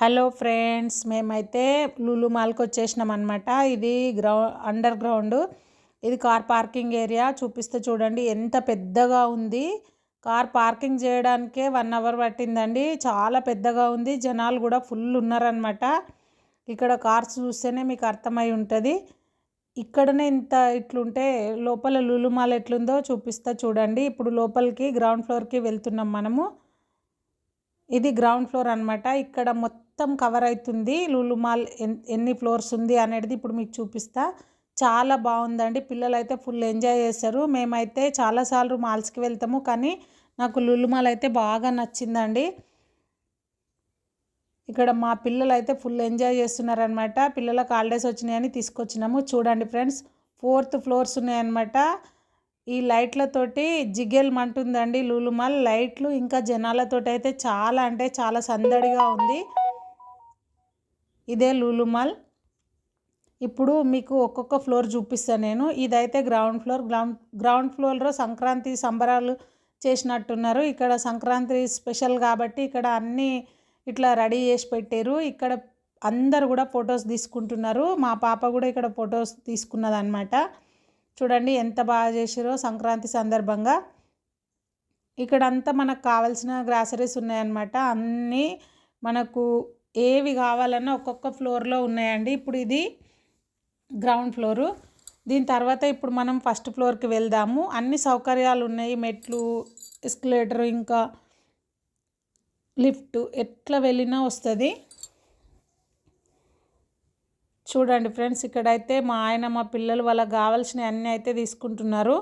Hello friends మేమైతే లూలు మాల్కి వచ్చేసినాం అనమాట ఇది గ్రౌ అండర్ గ్రౌండ్ ఇది కార్ పార్కింగ్ ఏరియా. చూపిస్తే చూడండి ఎంత పెద్దగా ఉంది. కార్ పార్కింగ్ చేయడానికే వన్ అవర్ పట్టిందండి. చాలా పెద్దగా ఉంది. జనాలు కూడా ఫుల్ ఉన్నారనమాట ఇక్కడ కార్స్ చూస్తేనే మీకు అర్థమై ఉంటుంది. ఇక్కడనే ఇంత ఇట్లుంటే లోపల లులు మాల్ ఎట్లుందో చూపిస్తా చూడండి. ఇప్పుడు లోపలికి గ్రౌండ్ ఫ్లోర్కి వెళ్తున్నాం మనము. ఇది గ్రౌండ్ ఫ్లోర్ అనమాట ఇక్కడ మొత్తం మొత్తం కవర్ అవుతుంది లులు మాల్ ఎన్ని ఫ్లోర్స్ ఉంది అనేది ఇప్పుడు మీకు చూపిస్తా. చాలా బాగుందండి. పిల్లలు అయితే ఫుల్ ఎంజాయ్ చేస్తారు మేమైతే చాలాసార్లు మాల్స్కి వెళ్తాము. కానీ నాకు లులు మాల్ అయితే బాగా నచ్చిందండి. ఇక్కడ మా పిల్లలు అయితే ఫుల్ ఎంజాయ్ చేస్తున్నారనమాట పిల్లలకు హాలిడేస్ వచ్చినాయని తీసుకొచ్చినాము. చూడండి ఫ్రెండ్స్ ఫోర్త్ ఫ్లోర్స్ ఉన్నాయన్నమాట. ఈ లైట్లతోటి జిగెల్ మంటుందండి లూలుమాల్ లైట్లు ఇంకా జనాలతోటి అయితే చాలా అంటే చాలా సందడిగా ఉంది. ఇదే లూలుమాల్ ఇప్పుడు మీకు ఒక్కొక్క ఫ్లోర్ చూపిస్తాను నేను. ఇదైతే గ్రౌండ్ ఫ్లోర్. గ్రౌండ్ గ్రౌండ్ ఫ్లోర్లో సంక్రాంతి సంబరాలు చేసినట్టున్నారు. ఇక్కడ సంక్రాంతి స్పెషల్ కాబట్టి ఇక్కడ అన్నీ ఇట్లా రెడీ చేసి పెట్టారు. ఇక్కడ అందరు కూడా ఫొటోస్ తీసుకుంటున్నారు. మా పాప కూడా ఇక్కడ ఫొటోస్ తీసుకున్నదనమాట చూడండి ఎంత బాగా చేసారో సంక్రాంతి సందర్భంగా. ఇక్కడ అంతా మనకు కావాల్సిన గ్రాసరీస్ ఉన్నాయన్నమాట. అన్నీ మనకు ఏవి కావాలన్నా ఒక్కొక్క ఫ్లోర్లో ఉన్నాయండి. ఇప్పుడు ఇది గ్రౌండ్ ఫ్లోరు. దీని తర్వాత ఇప్పుడు మనం ఫస్ట్ ఫ్లోర్కి వెళ్దాము. అన్ని సౌకర్యాలు ఉన్నాయి. మెట్లు ఎస్కలేటర్ ఇంకా లిఫ్ట్ ఎట్లా వెళ్ళినా వస్తుంది. చూడండి ఫ్రెండ్స్ ఇక్కడైతే మా ఆయన మా పిల్లలు వాళ్ళకి కావాల్సినవి అన్నీ అయితే తీసుకుంటున్నారు.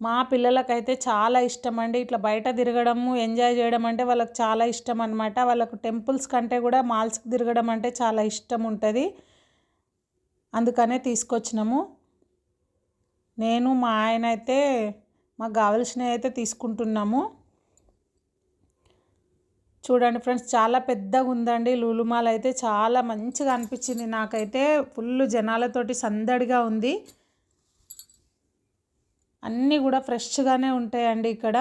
మా పిల్లలకైతే చాలా ఇష్టం అండి ఇట్లా బయట తిరగడము ఎంజాయ్ చేయడం అంటే వాళ్ళకి చాలా ఇష్టం అనమాట వాళ్ళకు టెంపుల్స్ కంటే కూడా మాల్స్కి తిరగడం అంటే చాలా ఇష్టం ఉంటుంది. అందుకనే తీసుకొచ్చినాము. నేను మా ఆయన అయితే మాకు కావలసినవి అయితే తీసుకుంటున్నాము. చూడండి ఫ్రెండ్స్ చాలా పెద్దగా ఉందండి. లూలుమాల్ అయితే చాలా మంచిగా అనిపించింది. నాకైతే ఫుల్ జనాలతోటి సందడిగా ఉంది. అన్నీ కూడా ఫ్రెష్గానే ఉంటాయండి ఇక్కడ.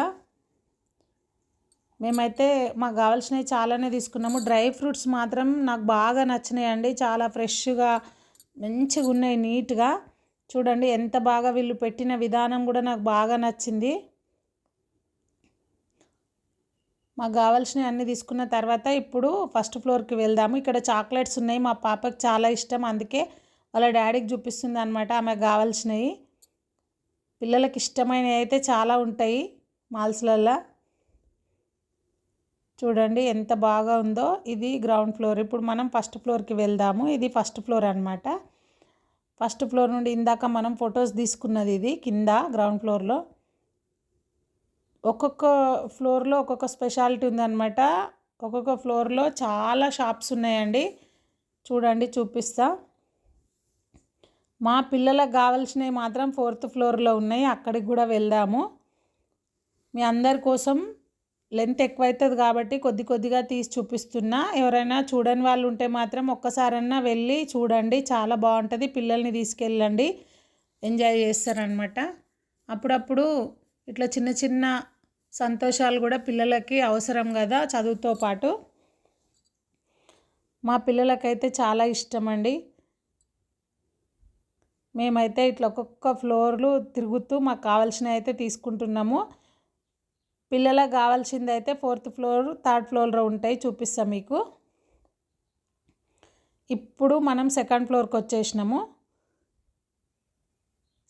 మేమైతే మాకు కావాల్సినవి చాలానే తీసుకున్నాము. డ్రై ఫ్రూట్స్ మాత్రం నాకు బాగా నచ్చినాయండి. చాలా ఫ్రెష్గా మంచిగా ఉన్నాయి నీట్గా. చూడండి ఎంత బాగా వీళ్ళు పెట్టిన విధానం కూడా నాకు బాగా నచ్చింది. మాకు కావాల్సినవి అన్నీ తీసుకున్న తర్వాత ఇప్పుడు ఫస్ట్ ఫ్లోర్కి వెళ్దాము. ఇక్కడ చాక్లెట్స్ ఉన్నాయి. మా పాపకి చాలా ఇష్టం. అందుకే వాళ్ళ డాడీకి చూపిస్తుంది అనమాట ఆమెకు కావాల్సినవి. పిల్లలకి ఇష్టమైనవి అయితే చాలా ఉంటాయి మాల్స్లల్లో. చూడండి ఎంత బాగా ఉందో ఇది గ్రౌండ్ ఫ్లోర్. ఇప్పుడు మనం ఫస్ట్ ఫ్లోర్కి వెళ్దాము. ఇది ఫస్ట్ ఫ్లోర్ అనమాట ఫస్ట్ ఫ్లోర్ నుండి ఇందాక మనం ఫొటోస్ తీసుకున్నది ఇది కింద గ్రౌండ్ ఫ్లోర్లో. ఒక్కొక్క ఫ్లోర్లో ఒక్కొక్క స్పెషాలిటీ ఉందన్నమాట. ఒక్కొక్క ఫ్లోర్లో చాలా షాప్స్ ఉన్నాయండి. చూడండి చూపిస్తా. మా పిల్లలకు కావాల్సినవి మాత్రం ఫోర్త్ ఫ్లోర్లో ఉన్నాయి. అక్కడికి కూడా వెళ్దాము. మీ అందరి కోసం లెంత్ ఎక్కువ అవుతుంది కాబట్టి కొద్ది కొద్దిగా తీసి చూపిస్తున్నా. ఎవరైనా చూడని వాళ్ళు ఉంటే మాత్రం ఒక్కసారన్నా వెళ్ళి చూడండి. చాలా బాగుంటుంది. పిల్లల్ని తీసుకెళ్ళండి. ఎంజాయ్ చేస్తారనమాట అప్పుడప్పుడు ఇట్లా చిన్న చిన్న సంతోషాలు కూడా పిల్లలకి అవసరం కదా చదువుతో పాటు. మా పిల్లలకైతే చాలా ఇష్టం అండి. మేమైతే ఇట్లా ఒక్కొక్క ఫ్లోర్లు తిరుగుతూ మాకు కావాల్సినవి అయితే తీసుకుంటున్నాము. పిల్లలకు కావాల్సింది అయితే ఫోర్త్ ఫ్లోర్ థర్డ్ ఫ్లోర్లో ఉంటాయి చూపిస్తాం మీకు. ఇప్పుడు మనం సెకండ్ ఫ్లోర్కి వచ్చేసినాము.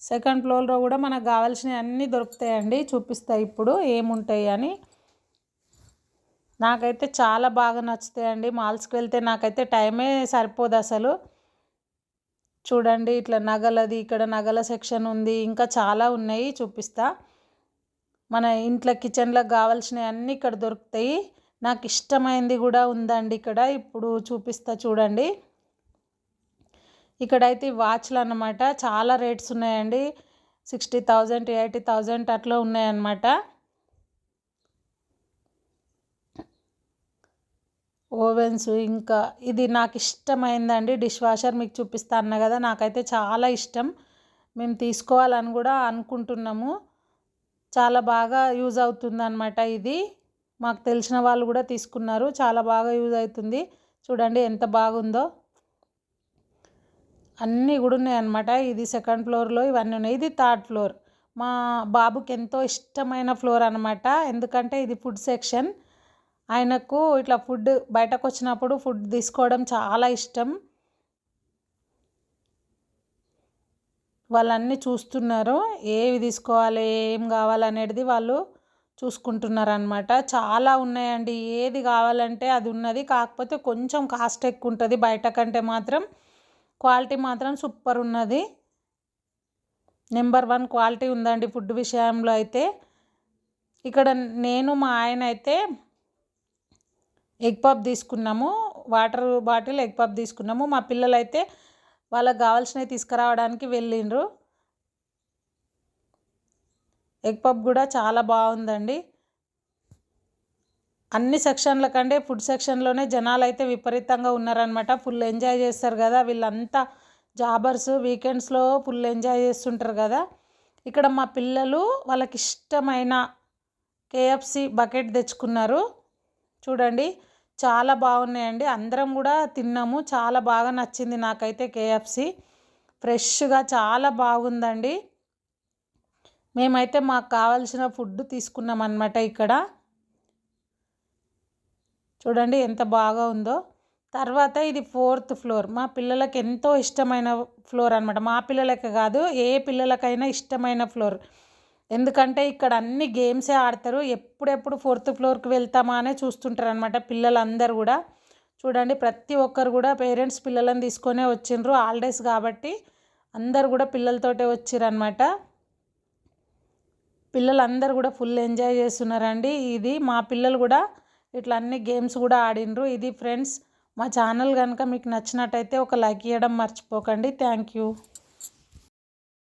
సెకండ్ ఫ్లోర్లో కూడా మనకు కావాల్సినవి అన్నీ దొరుకుతాయండి. చూపిస్తాయి ఇప్పుడు ఏముంటాయి అని. నాకైతే చాలా బాగా నచ్చుతాయండి. మాల్స్కి వెళ్తే నాకైతే టైమే సరిపోదు అసలు. చూడండి ఇట్లా నగలది ఇక్కడ నగల సెక్షన్ ఉంది ఇంకా చాలా ఉన్నాయి చూపిస్తా. మన ఇంట్లో కిచెన్లోకి కావాల్సినవి అన్నీ ఇక్కడ దొరుకుతాయి. నాకు ఇష్టమైంది కూడా ఉందండి ఇక్కడ. ఇప్పుడు చూపిస్తా చూడండి. ఇక్కడైతే వాచ్లు అన్నమాట. చాలా రేట్స్ ఉన్నాయండి. సిక్స్టీ థౌజండ్ ఎయిటీ థౌజండ్ అట్లా ఉన్నాయన్నమాట. ఓవెన్స్ ఇంకా ఇది నాకు ఇష్టమైందండి డిష్ వాషర్ మీకు చూపిస్తా అన్న కదా నాకైతే చాలా ఇష్టం. మేము తీసుకోవాలని కూడా అనుకుంటున్నాము. చాలా బాగా యూజ్ అవుతుందన్నమాట ఇది. మాకు తెలిసిన వాళ్ళు కూడా తీసుకున్నారు. చాలా బాగా యూజ్ అవుతుంది. చూడండి ఎంత బాగుందో. అన్నీ కూడా ఉన్నాయన్నమాట. ఇది సెకండ్ ఫ్లోర్లో ఇవన్నీ ఉన్నాయి. ఇది థర్డ్ ఫ్లోర్. మా బాబుకి ఎంతో ఇష్టమైన ఫ్లోర్ అనమాట ఎందుకంటే ఇది ఫుడ్ సెక్షన్. ఆయనకు ఇట్లా ఫుడ్ బయటకు వచ్చినప్పుడు ఫుడ్ తీసుకోవడం చాలా ఇష్టం. వాళ్ళన్నీ చూస్తున్నారు. ఏవి తీసుకోవాలి ఏం కావాలనేది వాళ్ళు చూసుకుంటున్నారు అనమాట చాలా ఉన్నాయండి. ఏది కావాలంటే అది ఉన్నది. కాకపోతే కొంచెం కాస్ట్ ఎక్కువ ఉంటుంది బయట కంటే మాత్రం క్వాలిటీ మాత్రం సూపర్ ఉన్నది. నెంబర్ వన్ క్వాలిటీ ఉందండి ఫుడ్ విషయంలో అయితే. ఇక్కడ నేను మా ఆయన అయితే ఎగ్ పప్ తీసుకున్నాము వాటర్ బాటిల్ ఎగ్ పప్ తీసుకున్నాము. మా పిల్లలు అయితే వాళ్ళకి కావాల్సినవి తీసుకురావడానికి వెళ్ళిండ్రు. ఎగ్ పప్ కూడా చాలా బాగుందండి. అన్ని సెక్షన్ల కంటే ఫుడ్ సెక్షన్లోనే జనాలు అయితే విపరీతంగా ఉన్నారనమాట ఫుల్ ఎంజాయ్ చేస్తారు కదా వీళ్ళంతా జాబర్స్ వీకెండ్స్లో ఫుల్ ఎంజాయ్ చేస్తుంటారు కదా. ఇక్కడ మా పిల్లలు వాళ్ళకి ఇష్టమైన కేఎఫ్సి బకెట్ తెచ్చుకున్నారు. చూడండి చాలా బాగున్నాయండి. అందరం కూడా తిన్నాము. చాలా బాగా నచ్చింది నాకైతే కేఎఫ్సి ఫ్రెష్గా చాలా బాగుందండి. మేమైతే మాకు కావాల్సిన ఫుడ్ తీసుకున్నాం అనమాట ఇక్కడ. చూడండి ఎంత బాగా ఉందో. తర్వాత ఇది ఫోర్త్ ఫ్లోర్. మా పిల్లలకి ఎంతో ఇష్టమైన ఫ్లోర్ అనమాట మా పిల్లలకి కాదు ఏ పిల్లలకైనా ఇష్టమైన ఫ్లోర్. ఎందుకంటే ఇక్కడ అన్ని గేమ్సే ఆడతారు. ఎప్పుడెప్పుడు ఫోర్త్ ఫ్లోర్కి వెళ్తామా అనే చూస్తుంటారు అనమాట పిల్లలందరూ కూడా. చూడండి ప్రతి ఒక్కరు కూడా పేరెంట్స్ పిల్లలను తీసుకొనే వచ్చిండ్రు. హాలిడేస్ కాబట్టి అందరు కూడా పిల్లలతోటే వచ్చిరనమాట పిల్లలందరూ కూడా ఫుల్ ఎంజాయ్ చేస్తున్నారండి. ఇది మా పిల్లలు కూడా ఇట్లా అన్ని గేమ్స్ కూడా ఆడిండ్రు. ఇది ఫ్రెండ్స్ మా ఛానల్ కనుక మీకు నచ్చినట్టయితే ఒక లైక్ ఇవ్వడం మర్చిపోకండి. Thank you.